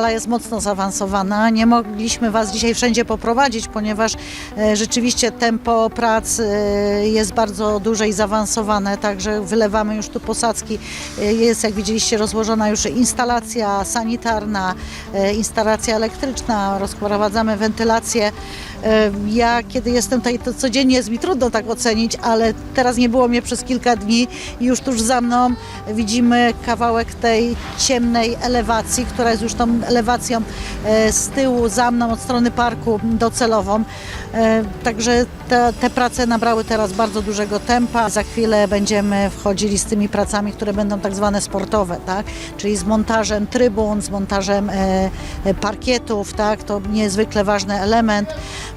jest mocno zaawansowana. Nie mogliśmy Was dzisiaj wszędzie poprowadzić, ponieważ e, rzeczywiście tempo prac e, jest bardzo duże i zaawansowane, także wylewamy już tu posadzki. E, Jest, jak widzieliście, rozłożona już instalacja sanitarna, instalacja elektryczna, rozprowadzamy wentylację. E, Ja, kiedy jestem tutaj, to codziennie jest mi trudno tak ocenić, ale teraz nie było mnie przez kilka dni i już tuż za mną widzimy kawałek tej ciemnej elewacji, która jest już tą elewacją e, z tyłu za mną od strony parku docelową. E, Także te, te prace nabrały teraz bardzo dużego tempa. Za chwilę będziemy wchodzili z tymi pracami, które będą tak zwane sportowe, tak? czyli z montażem trybun, z montażem parkietów. Tak? To niezwykle ważny element.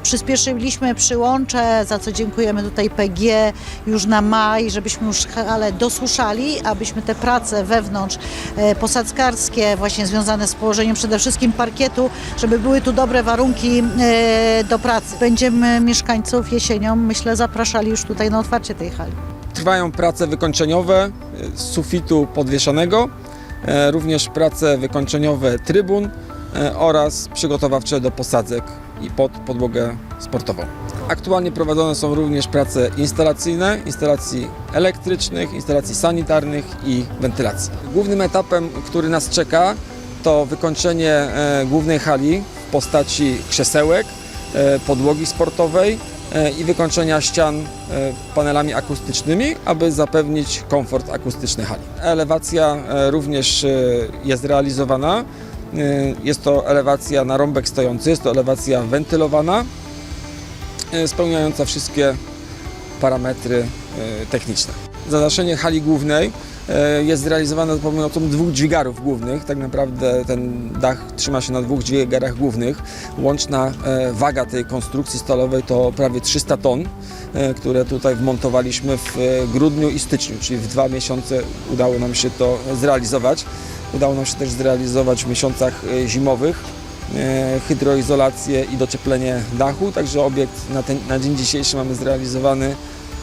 Przyspieszyliśmy przyłącze, za co dziękujemy tutaj PG już na maj, żebyśmy już halę dosuszali, abyśmy te prace wewnątrz e, posadzkarskie, właśnie związane z położeniem przede wszystkim parkietu, żeby były tu dobre warunki e, do pracy. Będziemy mieszkańców jesienią, myślę, zapraszali już tutaj na otwarcie tej hali. Trwają prace wykończeniowe e, sufitu podwieszonego, e, również prace wykończeniowe trybun oraz przygotowawcze do posadzek i pod podłogę sportową. Aktualnie prowadzone są również prace instalacyjne, instalacji elektrycznych, instalacji sanitarnych i wentylacji. Głównym etapem, który nas czeka, to wykończenie e, głównej hali w postaci krzesełek, e, podłogi sportowej e, i wykończenia ścian e, panelami akustycznymi, aby zapewnić komfort akustyczny hali. Elewacja e, również e, jest realizowana. E, Jest to elewacja na rąbek stojący, jest to elewacja wentylowana, e, spełniająca wszystkie parametry e, techniczne. Zadaszenie hali głównej jest zrealizowane za pomocą dwóch dźwigarów głównych. Tak naprawdę ten dach trzyma się na dwóch dźwigarach głównych. Łączna waga tej konstrukcji stalowej to prawie 300 ton, które tutaj wmontowaliśmy w grudniu i styczniu, czyli w dwa miesiące udało nam się to zrealizować. Udało nam się też zrealizować w miesiącach e, zimowych e, hydroizolację i docieplenie dachu, także obiekt na, ten, na dzień dzisiejszy mamy zrealizowany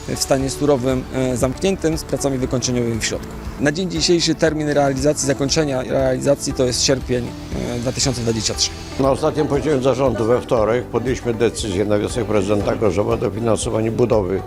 w stanie surowym e, zamkniętym z pracami wykończeniowymi w środku. Na dzień dzisiejszy termin realizacji, zakończenia realizacji to jest sierpień e, 2023. Na ostatnim posiedzeniu zarządu we wtorek podjęliśmy decyzję na wniosek prezydenta Gorzowa o dofinansowaniu budowy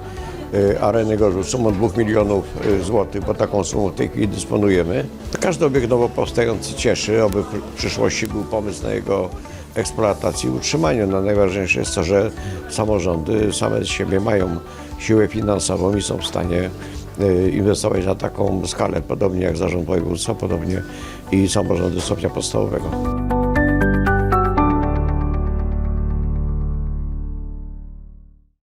areny Gorzów sumą 2 milionów y, złotych, bo taką sumą w tej chwili dysponujemy. Każdy obiekt nowo powstający cieszy, aby w przyszłości był pomysł na jego eksploatację i utrzymanie. No, najważniejsze jest to, że samorządy same z siebie mają siłę finansową i są w stanie y, inwestować na taką skalę, podobnie jak zarząd województwa, podobnie i samorządy stopnia podstawowego.